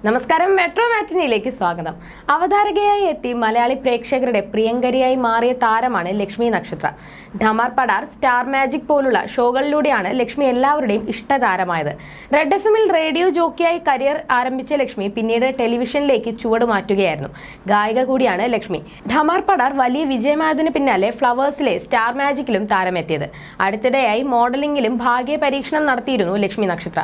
നമസ്കാരം മെട്രോ മാറ്റിനിയിലേക്ക് സ്വാഗതം. അവതാരകയായി എത്തി മലയാളി പ്രേക്ഷകരുടെ പ്രിയങ്കരിയായി മാറിയ താരമാണ് ലക്ഷ്മി നക്ഷത്ര. ഡമാർ പടാർ സ്റ്റാർ മാജിക് പോലുള്ള ഷോകളിലൂടെയാണ് ലക്ഷ്മി എല്ലാവരുടെയും ഇഷ്ടതാരമായത്. റെഡ് എഫ് എമ്മിൽ റേഡിയോ ജോക്കിയായി കരിയർ ആരംഭിച്ച ലക്ഷ്മി പിന്നീട് ടെലിവിഷനിലേക്ക് ചുവട് മാറ്റുകയായിരുന്നു. ഗായിക കൂടിയാണ് ലക്ഷ്മി. ഡമാർ പടാർ വലിയ വിജയമായതിനു പിന്നാലെ ഫ്ലവേഴ്സിലെ സ്റ്റാർ മാജിക്കിലും താരമെത്തിയത്. അടുത്തിടെയായി മോഡലിംഗിലും ഭാഗ്യ പരീക്ഷണം നടത്തിയിരുന്നു ലക്ഷ്മി നക്ഷത്ര.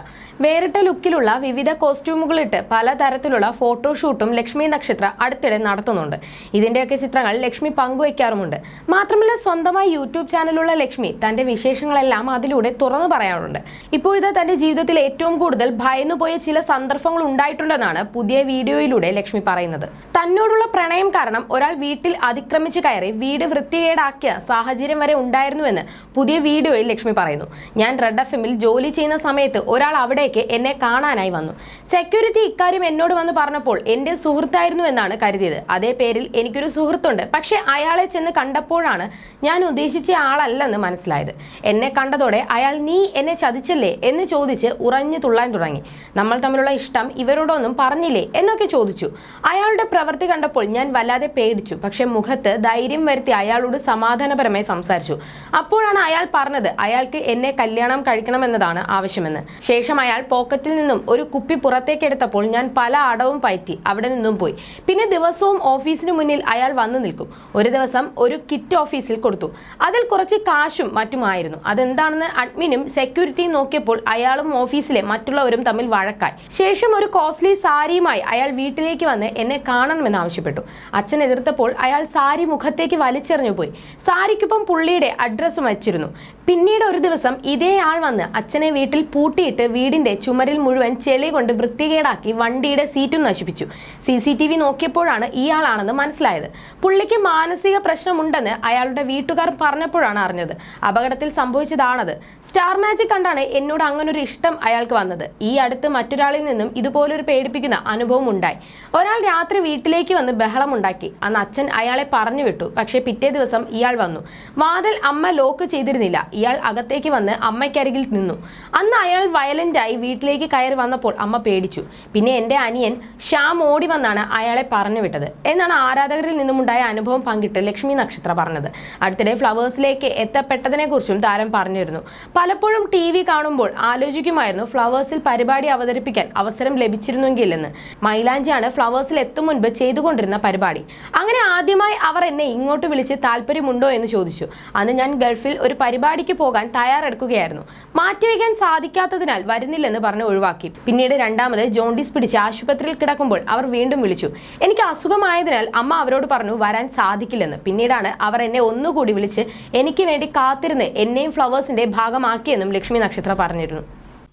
വേറിട്ട ലുക്കിലുള്ള വിവിധ കോസ്റ്റ്യൂമുകളിട്ട് പലതരത്തിലുള്ള ഫോട്ടോഷൂട്ടും ലക്ഷ്മി നക്ഷത്ര അടുത്തിടെ നടത്തുന്നുണ്ട്. ഇതിന്റെയൊക്കെ ചിത്രങ്ങൾ ലക്ഷ്മി പങ്കുവയ്ക്കാറുമുണ്ട്. മാത്രമല്ല സ്വന്തമായി യൂട്യൂബ് ചാനലുള്ള ലക്ഷ്മി തന്റെ വിശേഷങ്ങളെല്ലാം അതിലൂടെ തുറന്നു പറയാറുണ്ട്. ഇപ്പോഴത്തെ തന്റെ ജീവിതത്തിൽ ഏറ്റവും കൂടുതൽ ഭയന്നുപോയ ചില സന്ദർഭങ്ങൾ ഉണ്ടായിട്ടുണ്ടെന്നാണ് പുതിയ വീഡിയോയിലൂടെ ലക്ഷ്മി പറയുന്നത്. തന്നോടുള്ള പ്രണയം കാരണം ഒരാൾ വീട്ടിൽ അതിക്രമിച്ചു കയറി വീട് വൃത്തികേടാക്കിയ സാഹചര്യം വരെ ഉണ്ടായിരുന്നുവെന്ന് പുതിയ വീഡിയോയിൽ ലക്ഷ്മി പറയുന്നു. ഞാൻ റെഡ് എഫ് ജോലി ചെയ്യുന്ന സമയത്ത് ഒരാൾ അവിടേക്ക് എന്നെ കാണാനായി വന്നു. സെക്യൂരിറ്റി ഇക്കാര്യം എന്നോട് വന്ന് പറഞ്ഞപ്പോൾ എന്റെ സുഹൃത്തായിരുന്നു എന്നാണ് കരുതിയത്. അതേ പേരിൽ എനിക്കൊരു സുഹൃത്തുണ്ട്. പക്ഷേ അയാളെ ചെന്ന് കണ്ടപ്പോഴാണ് ഞാൻ ഉദ്ദേശിച്ച ആളല്ലെന്ന് മനസ്സിലായത്. എന്നെ കണ്ടതോടെ അയാൾ നീ എന്നെ ചതിച്ചല്ലേ? എന്ന് ചോദിച്ച് ഉറഞ്ഞു തുള്ളാൻ തുടങ്ങി. നമ്മൾ തമ്മിലുള്ള ഇഷ്ടം ഇവരോടൊന്നും പറഞ്ഞില്ലേ? എന്നൊക്കെ ചോദിച്ചു. അയാളുടെ പ്രവൃത്തി കണ്ടപ്പോൾ ഞാൻ വല്ലാതെ പേടിച്ചു. പക്ഷെ മുഖത്ത് ധൈര്യം വരുത്തി അയാളോട് സമാധാനപരമായി സംസാരിച്ചു. അപ്പോഴാണ് അയാൾ പറഞ്ഞത് അയാൾക്ക് എന്നെ കല്യാണം കഴിക്കണമെന്നതാണ് ആവശ്യമെന്ന്. ശേഷം അയാൾ പോക്കറ്റിൽ നിന്നും ഒരു കുപ്പി പുറത്തേക്ക് എടുത്തപ്പോൾ ഞാൻ പല അടവും പയറ്റി അവിടെ നിന്നും പോയി. പിന്നെ ദിവസവും ഓഫീസിന് മുന്നിൽ അയാൾ വന്നു നിൽക്കും. ഒരു ദിവസം ഒരു കിറ്റ് ഓഫീസിൽ കൊടുത്തു. അതിൽ കുറച്ച് കാശും മറ്റുമായിരുന്നു അതെന്താണെന്ന് അഡ്മിനും സെക്യൂരിറ്റിയും നോക്കിയപ്പോൾ അയാളും ഓഫീസിലെ മറ്റുള്ളവരും തമ്മിൽ വഴക്കായി. ശേഷം ഒരു കോസ്റ്റ്ലി സാരിയുമായി അയാൾ വീട്ടിലേക്ക് വന്ന് എന്നെ കാണണമെന്ന് ആവശ്യപ്പെട്ടു. അച്ഛൻ എതിർത്തപ്പോൾ അയാൾ സാരി മുഖത്തേക്ക് വലിച്ചെറിഞ്ഞു പോയി. സാരിക്കൊപ്പം പുള്ളിയുടെ അഡ്രസ്സും വച്ചിരുന്നു. പിന്നീട് ഒരു ദിവസം ഇതേ ആൾ വന്ന് അച്ഛനെ വീട്ടിൽ പൂട്ടിയിട്ട് വീടിന്റെ ചുമരിൽ മുഴുവൻ ചെളി കൊണ്ട് വൃത്തികേടാക്കി വണ്ടിയുടെ സീറ്റും നശിപ്പിച്ചു. സി സി ടി വി നോക്കിയപ്പോഴാണ് ഇയാളാണെന്ന് മനസ്സിലായത്. പുള്ളിക്ക് മാനസിക പ്രശ്നമുണ്ടെന്ന് അയാളുടെ വീട്ടുകാർ പറഞ്ഞപ്പോഴാണ് അറിഞ്ഞത്. അപകടത്തിൽ സംഭവിച്ചതാണത്. സ്റ്റാർ മാജിക് കണ്ടാണ് എന്നോട് അങ്ങനൊരു ഇഷ്ടം അയാൾക്ക് വന്നത്. ഈ അടുത്ത് മറ്റൊരാളിൽ നിന്നും ഇതുപോലൊരു പേടിപ്പിക്കുന്ന അനുഭവം ഉണ്ടായി. ഒരാൾ രാത്രി വീട്ടിലേക്ക് വന്ന് ബഹളമുണ്ടാക്കി. അന്ന് അച്ഛൻ അയാളെ പറഞ്ഞു വിട്ടു. പക്ഷേ പിറ്റേ ദിവസം ഇയാൾ വന്നു. വാതിൽ അമ്മ ലോക്ക് ചെയ്തിരുന്നില്ല. ഇയാൾ അകത്തേക്ക് വന്ന് അമ്മയ്ക്കരികിൽ നിന്നു. അന്ന് അയാൾ വയലന്റായി വീട്ടിലേക്ക് കയറി വന്നപ്പോൾ അമ്മ പേടിച്ചു. പിന്നെ എന്റെ അനിയൻ ശ്യാം ഓടി വന്നാണ് അയാളെ പറഞ്ഞു വിട്ടത്. എന്നാണ് ആരാധകരിൽ നിന്നുമുണ്ടായ അനുഭവം പങ്കിട്ട് ലക്ഷ്മി നക്ഷത്ര പറഞ്ഞത്. അടുത്തിടെ ഫ്ലവേഴ്സിലേക്ക് എത്തപ്പെട്ടതിനെ കുറിച്ചും താരം പറഞ്ഞിരുന്നു. പലപ്പോഴും ടി വി കാണുമ്പോൾ ആലോചിക്കുമായിരുന്നു ഫ്ലവേഴ്സിൽ പരിപാടി അവതരിപ്പിക്കാൻ അവസരം ലഭിച്ചിരുന്നെങ്കിലെന്ന്. മൈലാഞ്ചിയാണ് ഫ്ലവേഴ്സിൽ എത്തും മുൻപ് ചെയ്തുകൊണ്ടിരുന്ന പരിപാടി. അങ്ങനെ ആദ്യമായി അവർ എന്നെ ഇങ്ങോട്ട് വിളിച്ച് താല്പര്യമുണ്ടോ എന്ന് ചോദിച്ചു. അന്ന് ഞാൻ ഗൾഫിൽ ഒരു പരിപാടിക്ക് പോകാൻ തയ്യാറെടുക്കുകയായിരുന്നു. മാറ്റിവെക്കാൻ സാധിക്കാത്തതിനാൽ വരുന്നില്ലെന്ന് പറഞ്ഞ് ഒഴിവാക്കി. പിന്നീട് രണ്ടാമത് ജോണ്ടിസ് പിടിച്ച് ആശുപത്രിയിൽ കിടക്കുമ്പോൾ അവർ വീണ്ടും വിളിച്ചു എനിക്ക് അസുഖമായതിനാൽ അമ്മ അവരോട് പറഞ്ഞു വരാൻ സാധിക്കില്ലെന്ന് പിന്നീടാണ് അവർ എന്നെ ഒന്നുകൂടി വിളിച്ച് എനിക്ക് വേണ്ടി കാത്തിരുന്ന് എന്നെയും ഫ്ലവേഴ്സിന്റെ ഭാഗമാക്കിയെന്നും ലക്ഷ്മി നക്ഷത്ര പറഞ്ഞിരുന്നു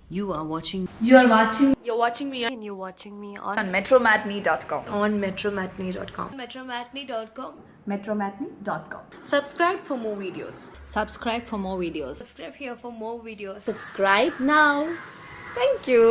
You are watching You are watching You're watching me and you're watching me on, on metromatney.com. on metromatney.com. Metromatney.com. metromatney.com. subscribe for more videos subscribe for more videos Subscribe here for more videos. Subscribe now. Thank you.